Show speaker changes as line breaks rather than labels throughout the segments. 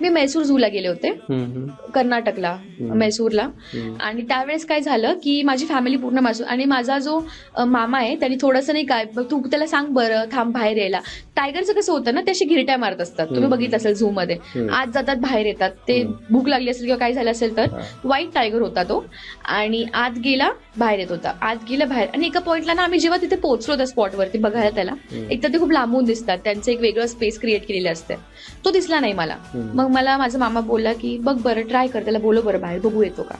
मी मैसूर झूला गेले होते कर्नाटकला. मैसूरला. आणि त्यावेळेस काय झालं की माझी फॅमिली पूर्ण मैसूर आणि माझा जो मामा आहे त्यांनी थोडंसं नाही काय "बघ, तू त्याला सांग बरं थांब बाहेर यायला टायगरचं कसं होतं ना ते अशी गिरट्या मारत असतात तुम्ही. बघितलं असेल झू मध्ये. आज जातात बाहेर येतात ते. भूक लागली असेल किंवा काय झालं असेल तर. व्हाईट टायगर होता तो आणि आत गेला बाहेर येत होता आत गेला बाहेर आणि एका पॉइंटला ना आम्ही जेव्हा तिथे पोहोचलो त्या स्पॉटवरती बघायला त्याला. एक तर ते खूप लांबून दिसतात त्यांचं एक वेगळं स्पेस क्रिएट केलेलं असते तो दिसला नाही मला. मग मला माझा मामा बोलला की बघ बरं ट्राय कर त्याला बोलो बरं बाहेर बघू येतो का.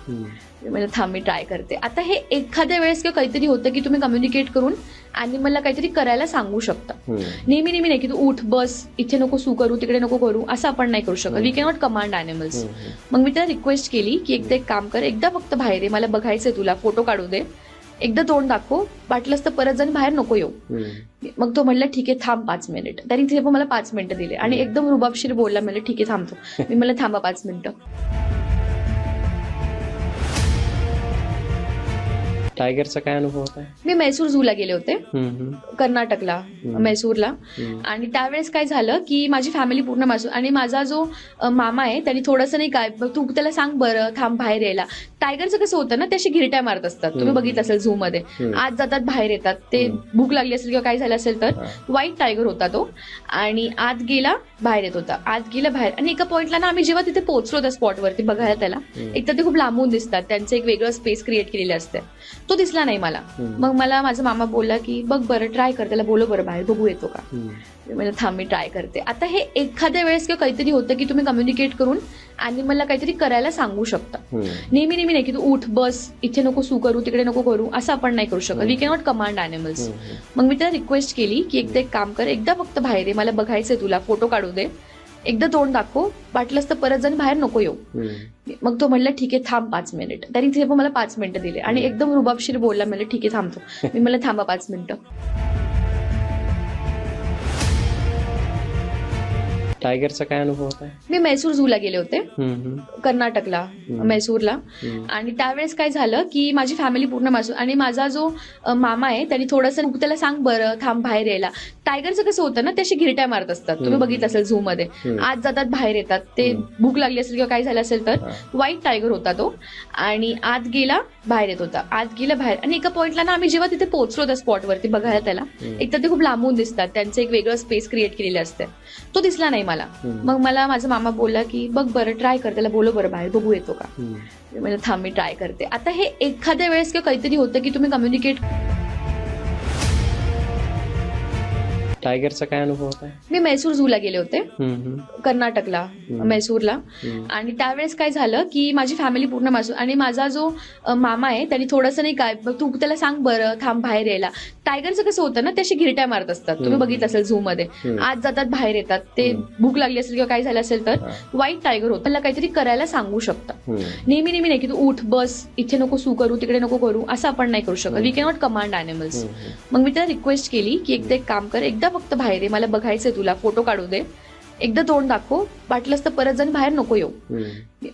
म्हणजे थांब मी ट्राय करते. आता हे एखाद्या वेळेस किंवा काहीतरी होतं की तुम्ही कम्युनिकेट करून अॅनिमलला काहीतरी करायला सांगू शकता. नेहमी नेहमी नाही की तू उठ बस इथे नको सू करू तिकडे नको करू असं आपण नाही करू शकत. We cannot command animals. मग मी त्याला रिक्वेस्ट केली की एकदा एक काम कर एकदा फक्त बाहेर ये मला बघायचंय तुला फोटो काढू दे. एकदा तोंड दाखव वाटलंच तर परत जाऊन बाहेर नको येऊ. मग तो म्हणला ठीक आहे थांब पाच मिनिट. त्यांनी तिथे मला पाच मिनिटं दिले. आणि एकदम रुबाबशीर बोलला म्हणजे ठीक आहे थांबतो. मी मला थांबा पाच मिनिटं.
टायगरचा काय अनुभव होता?
मी मैसूर झूला गेले होते. कर्नाटकला. मैसूरला. आणि त्यावेळेस काय झालं की माझी फॅमिली पूर्ण मैसूर आणि माझा जो मामा आहे त्यांनी थोडंसं नाही काय "बघ, तू त्याला सांग बरं थांब बाहेर यायला. टायगरचं कसं होतं ना ते अशी गिरट्या मारत असतात तुम्ही. बघितलं असेल झू मध्ये. आज जातात बाहेर येतात ते. भूक लागली असेल किंवा काय झालं असेल तर. व्हाईट टायगर होता तो आणि आत गेला बाहेर येत होता आत गेला बाहेर आणि एका पॉइंटला ना आम्ही जेव्हा तिथे पोहोचलो त्या स्पॉटवरती बघायला त्याला. एक तर ते खूप लांबून दिसतात त्यांचं एक वेगळं स्पेस क्रिएट केलेलं असते तो दिसला नाही मला. मग मला माझा मामा बोलला की बघ बरं ट्राय कर त्याला बोलो बरं बाहेर बघू येतो का. म्हणजे थांब मी ट्राय करते आता हे एखाद्या वेळेस किंवा काहीतरी होतं की तुम्ही कम्युनिकेट करून अॅनिमलला काहीतरी करायला सांगू शकता. नेहमी नेहमी नाही की तू उठ बस इथे नको सू करू तिकडे नको करू असं आपण नाही करू शकत. वी कॅनॉट कमांड अॅनिमल्स
हम्म.
मग मी त्याला रिक्वेस्ट केली की एकदा एक काम कर एकदा फक्त बाहेर ये मला बघायचंय तुला फोटो काढू दे. एकदा तोंड दाखव वाटलंच तर परत जाऊन बाहेर नको येऊ. मग तो म्हणला ठीक आहे थांब पाच मिनिट त्यांनी तिथे पण मला पाच मिनिटं दिले. आणि एकदम रुबाबशीर बोलला म्हणजे ठीक आहे थांबतो. मी मला थांबा पाच मिनिटं
टायगरचा काय अनुभव होता
मी मैसूर झूला गेले होते कर्नाटकला. मैसूरला. आणि त्यावेळेस काय झालं की माझी फॅमिली पूर्ण मैसूर आणि माझा जो मामा आहे त्यांनी थोडंसं त्याला सांग बरं थांब बाहेर यायला टायगरचं कसं होतं ना ते अशी गिरट्या मारत असतात तुम्ही. बघितलं असेल झू मध्ये. आज जातात बाहेर येतात ते. भूक लागली असेल किंवा काय झालं असेल तर. व्हाईट टायगर होता तो आणि आत गेला बाहेर येत होता आत गेला बाहेर आणि एका पॉइंटला ना आम्ही जेव्हा तिथे पोहोचलो त्या स्पॉटवरती बघायला त्याला. एक तर ते खूप लांबून दिसतात त्यांचं एक वेगळं स्पेस क्रिएट केलेलं असते तो दिसला नाही मला
हम्म.
मग मला माझा मामा बोलला की बघ बरं ट्राय कर त्याला बोलो बरं बाहेर बघू येतो का. म्हणजे थांब मी ट्राय करते आता हे एखाद्या वेळेस किंवा काहीतरी होतं की तुम्ही कम्युनिकेट
टायगरचा काय अनुभव होता
मी मैसूर झूला गेले होते कर्नाटकला. मैसूरला. आणि त्यावेळेस काय झालं की माझी फॅमिली पूर्ण मैसूर आणि माझा जो मामा आहे त्यांनी थोडंसं नाही काय "बघ, तू त्याला सांग बरं थांब बाहेर यायला टायगरचं कसं होतं ना ते अशी गिरट्या मारत असतात तुम्ही. बघितलं असेल झू मध्ये. आज जातात बाहेर येतात ते. भूक लागली असेल किंवा काय झालं असेल तर. व्हाईट टायगर होतं मला काहीतरी करायला सांगू शकता
हम्म.
नेहमी नेहमी नाही की तू उठ बस इथे नको सू करू तिकडे नको करू असं आपण नाही करू शकत. We cannot command animals. मग मी त्याला रिक्वेस्ट केली की एकदा एक काम कर एकदा फक्त बाहेर ये मला बघायचंय तुला फोटो काढू दे. एकदा तोंड दाखव वाटलंच तर परत जाऊन बाहेर नको येऊ.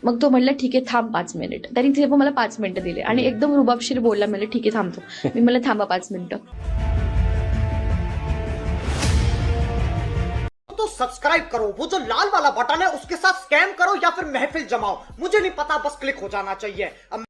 मग तो म्हणला ठीक आहे थांब पाच मिनिट. त्यांनी तिथे मला पाच मिनिटं दिले. आणि एकदम रुबाबशीर बोलला म्हणजे ठीक आहे थांबतो. मी मला थांबा पाच मिनिटं.
तो सब्सक्राइब करो वो जो लाल वाला बटन है उसके साथ स्कैम करो या फिर महफिल जमाओ। मुझे नहीं पता बस क्लिक हो जाना चाहिए। अब